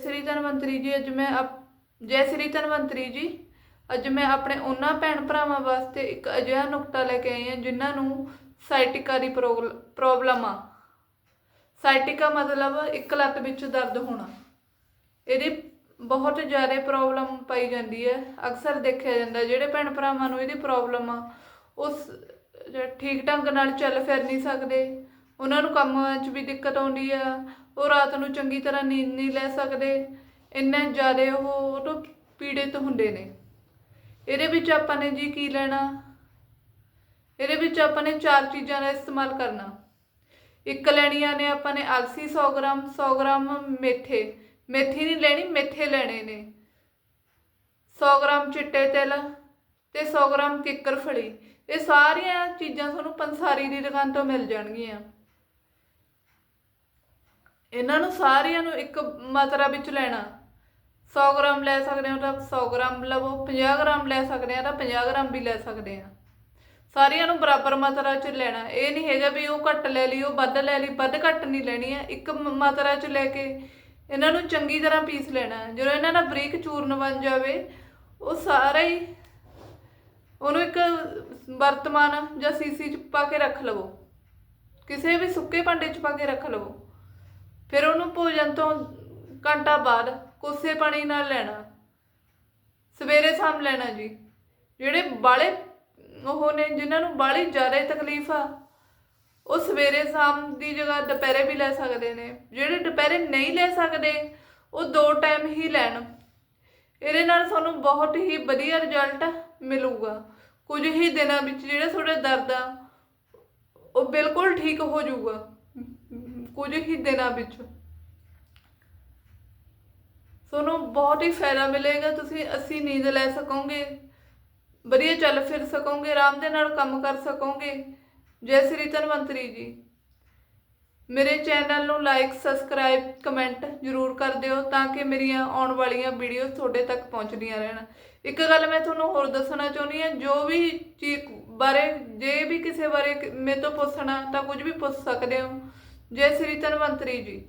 ਸ੍ਰੀ ਧਨਵੰਤਰੀ ਜੀ, ਅੱਜ ਮੈਂ ਆਪ- ਜੈ ਸ੍ਰੀ ਧਨਵੰਤਰੀ ਜੀ, ਅੱਜ ਮੈਂ ਆਪਣੇ ਉਹਨਾਂ ਭੈਣ ਭਰਾਵਾਂ ਵਾਸਤੇ ਇੱਕ ਅਜਿਹਾ ਨੁਕਤਾ ਲੈ ਕੇ ਆਈ ਹਾਂ ਜਿਨ੍ਹਾਂ ਨੂੰ ਸਾਈਟਿਕਾ ਦੀ ਪ੍ਰੋਬਲਮ ਆ। ਸਾਈਟਿਕਾ ਮਤਲਬ ਇੱਕ ਲੱਤ ਵਿੱਚ ਦਰਦ ਹੋਣਾ। ਇਹਦੀ ਬਹੁਤ ਜ਼ਿਆਦਾ ਪ੍ਰੋਬਲਮ ਪਾਈ ਜਾਂਦੀ ਹੈ। ਅਕਸਰ ਦੇਖਿਆ ਜਾਂਦਾ, ਜਿਹੜੇ ਭੈਣ ਭਰਾਵਾਂ ਨੂੰ ਇਹਦੀ ਪ੍ਰੋਬਲਮ ਆ, ਉਸ ਜ- ਠੀਕ ਢੰਗ ਨਾਲ ਚੱਲ ਫਿਰ ਨਹੀਂ ਸਕਦੇ। ਉਹਨਾਂ ਨੂੰ ਕੰਮ 'ਚ ਵੀ ਦਿੱਕਤ ਆਉਂਦੀ ਆ, ਉਹ ਰਾਤ ਨੂੰ ਚੰਗੀ ਤਰ੍ਹਾਂ ਨੀਂਦ ਨਹੀਂ ਲੈ ਸਕਦੇ, ਇੰਨੇ ਜ਼ਿਆਦਾ ਉਹ ਉਹ ਤੋਂ ਪੀੜਿਤ ਹੁੰਦੇ ਨੇ। ਇਹਦੇ ਵਿੱਚ ਆਪਾਂ ਨੇ ਜੀ ਕੀ ਲੈਣਾ? ਇਹਦੇ ਵਿੱਚ ਆਪਾਂ ਨੇ ਚਾਰ ਚੀਜ਼ਾਂ ਦਾ ਇਸਤੇਮਾਲ ਕਰਨਾ। ਇੱਕ ਲੈਣੀਆਂ ਨੇ ਆਪਾਂ ਨੇ ਅਲਸੀ 100 ਗ੍ਰਾਮ 100 ਗ੍ਰਾਮ ਮੇਥੇ। ਮੇਥੀ ਨਹੀਂ ਲੈਣੀ, ਮੇਥੇ ਲੈਣੇ ਨੇ। 100 ਗ੍ਰਾਮ ਚਿੱਟੇ ਤਿਲ ਤੇ 100 ਗ੍ਰਾਮ ਕਿੱਕਰ ਫਲੀ। ਇਹ ਸਾਰੀਆਂ ਚੀਜ਼ਾਂ ਤੁਹਾਨੂੰ ਪੰਸਾਰੀ ਦੀ ਦੁਕਾਨ ਤੋਂ ਮਿਲ ਜਾਣਗੀਆਂ। ਇਹਨਾਂ ਨੂੰ ਸਾਰਿਆਂ ਨੂੰ ਇੱਕ ਮਾਤਰਾ ਵਿੱਚ ਲੈਣਾ। 100 ਗ੍ਰਾਮ ਲੈ ਸਕਦੇ ਹੋ ਤਾਂ 100 ਗ੍ਰਾਮ ਲਵੋ 50 ਗ੍ਰਾਮ ਲੈ ਸਕਦੇ ਆ ਤਾਂ 50 ਗ੍ਰਾਮ ਵੀ ਲੈ ਸਕਦੇ ਆ ਸਾਰਿਆਂ ਨੂੰ ਬਰਾਬਰ ਮਾਤਰਾ 'ਚ ਲੈਣਾ। ਇਹ ਨਹੀਂ ਹੈਗਾ ਵੀ ਉਹ ਘੱਟ ਲੈ ਲਈ, ਉਹ ਵੱਧ ਲੈ ਲਈ, ਵੱਧ ਘੱਟ ਨਹੀਂ ਲੈਣੀ ਹੈ। ਇੱਕ ਮ- ਮਾਤਰਾ 'ਚ ਲੈ ਕੇ ਇਹਨਾਂ ਨੂੰ ਚੰਗੀ ਤਰ੍ਹਾਂ ਪੀਸ ਲੈਣਾ। ਜਦੋਂ ਇਹਨਾਂ ਦਾ ਬਰੀਕ ਚੂਰਨ ਬਣ ਜਾਵੇ, ਉਹ ਸਾਰਾ ਹੀ ਉਹਨੂੰ ਇੱਕ ਵਰਤਮਾਨ ਜਾਂ ਸੀਸੀ 'ਚ ਪਾ ਕੇ ਰੱਖ ਲਵੋ। ਕਿਸੇ ਵੀ ਸੁੱਕੇ ਭਾਂਡੇ 'ਚ ਪਾ ਕੇ ਰੱਖ ਲਵੋ। ਫਿਰ ਉਹਨੂੰ ਭੋਜਨ ਤੋਂ ਘੰਟਾ ਬਾਅਦ ਕੋਸੇ ਪਾਣੀ ਨਾਲ ਲੈਣਾ। ਸਵੇਰੇ ਸ਼ਾਮ ਲੈਣਾ ਜੀ। ਜਿਹੜੇ ਬਾਲੇ ਉਹ ਨੇ, ਜਿਨ੍ਹਾਂ ਨੂੰ ਬਾਲੀ ਜ਼ਿਆਦਾ ਤਕਲੀਫ ਆ, ਉਹ ਸਵੇਰੇ ਸ਼ਾਮ ਦੀ ਜਗ੍ਹਾ ਦੁਪਹਿਰੇ ਵੀ ਲੈ ਸਕਦੇ ਨੇ। ਜਿਹੜੇ ਦੁਪਹਿਰੇ ਨਹੀਂ ਲੈ ਸਕਦੇ, ਉਹ ਦੋ ਟਾਈਮ ਹੀ ਲੈਣ। ਇਹਦੇ ਨਾਲ ਤੁਹਾਨੂੰ ਬਹੁਤ ਹੀ ਵਧੀਆ ਰਿਜ਼ਲਟ ਮਿਲੂਗਾ। ਕੁਝ ਹੀ ਦਿਨਾਂ ਵਿੱਚ ਜਿਹੜਾ ਤੁਹਾਡਾ ਦਰਦ ਆ, ਉਹ ਬਿਲਕੁਲ ਠੀਕ ਹੋ ਜਾਊਗਾ। ਕੁਝ ਹੀ ਦਿਨਾਂ ਵਿੱਚ। ਤੁਹਾਨੂੰ ਬਹੁਤ ਹੀ ਫਾਇਦਾ ਮਿਲੇਗਾ, ਤੁਸੀਂ ਅਸੀਂ ਨੀਂਦ ਲੈ ਸਕੋਗੇ। ਵਧੀਆ ਚੱਲ ਫਿਰ ਸਕੋਗੇ, ਆਰਾਮ ਦੇ ਨਾਲ ਕੰਮ ਕਰ ਸਕੋਗੇ। ਜੈ ਸ੍ਰੀ ਧਨਵੰਤਰੀ ਜੀ। ਮੇਰੇ ਚੈਨਲ ਨੂੰ ਲਾਈਕ ਸਬਸਕ੍ਰਾਈਬ ਕਮੈਂਟ ਜ਼ਰੂਰ ਕਰ ਦਿਓ ਤਾਂ ਕਿ ਮੇਰੀਆਂ ਆਉਣ ਵਾਲੀਆਂ ਵੀਡੀਓਜ਼ ਤੁਹਾਡੇ ਤੱਕ ਪਹੁੰਚਦੀਆਂ ਰਹਿਣ। ਇੱਕ ਗੱਲ ਮੈਂ ਤੁਹਾਨੂੰ ਹੋਰ ਦੱਸਣਾ ਚਾਹੁੰਦੀ ਹਾਂ, ਜੋ ਵੀ ਚੀਜ਼ ਬਾਰੇ, ਜੇ ਵੀ ਕਿਸੇ ਬਾਰੇ ਮੇਰੇ ਤੋਂ ਪੁੱਛਣਾ ਤਾਂ ਕੁਝ ਵੀ ਪੁੱਛ ਸਕਦੇ ਹੋ। ਜੈ ਸ੍ਰੀ ਧਨਵੰਤਰੀ ਜੀ।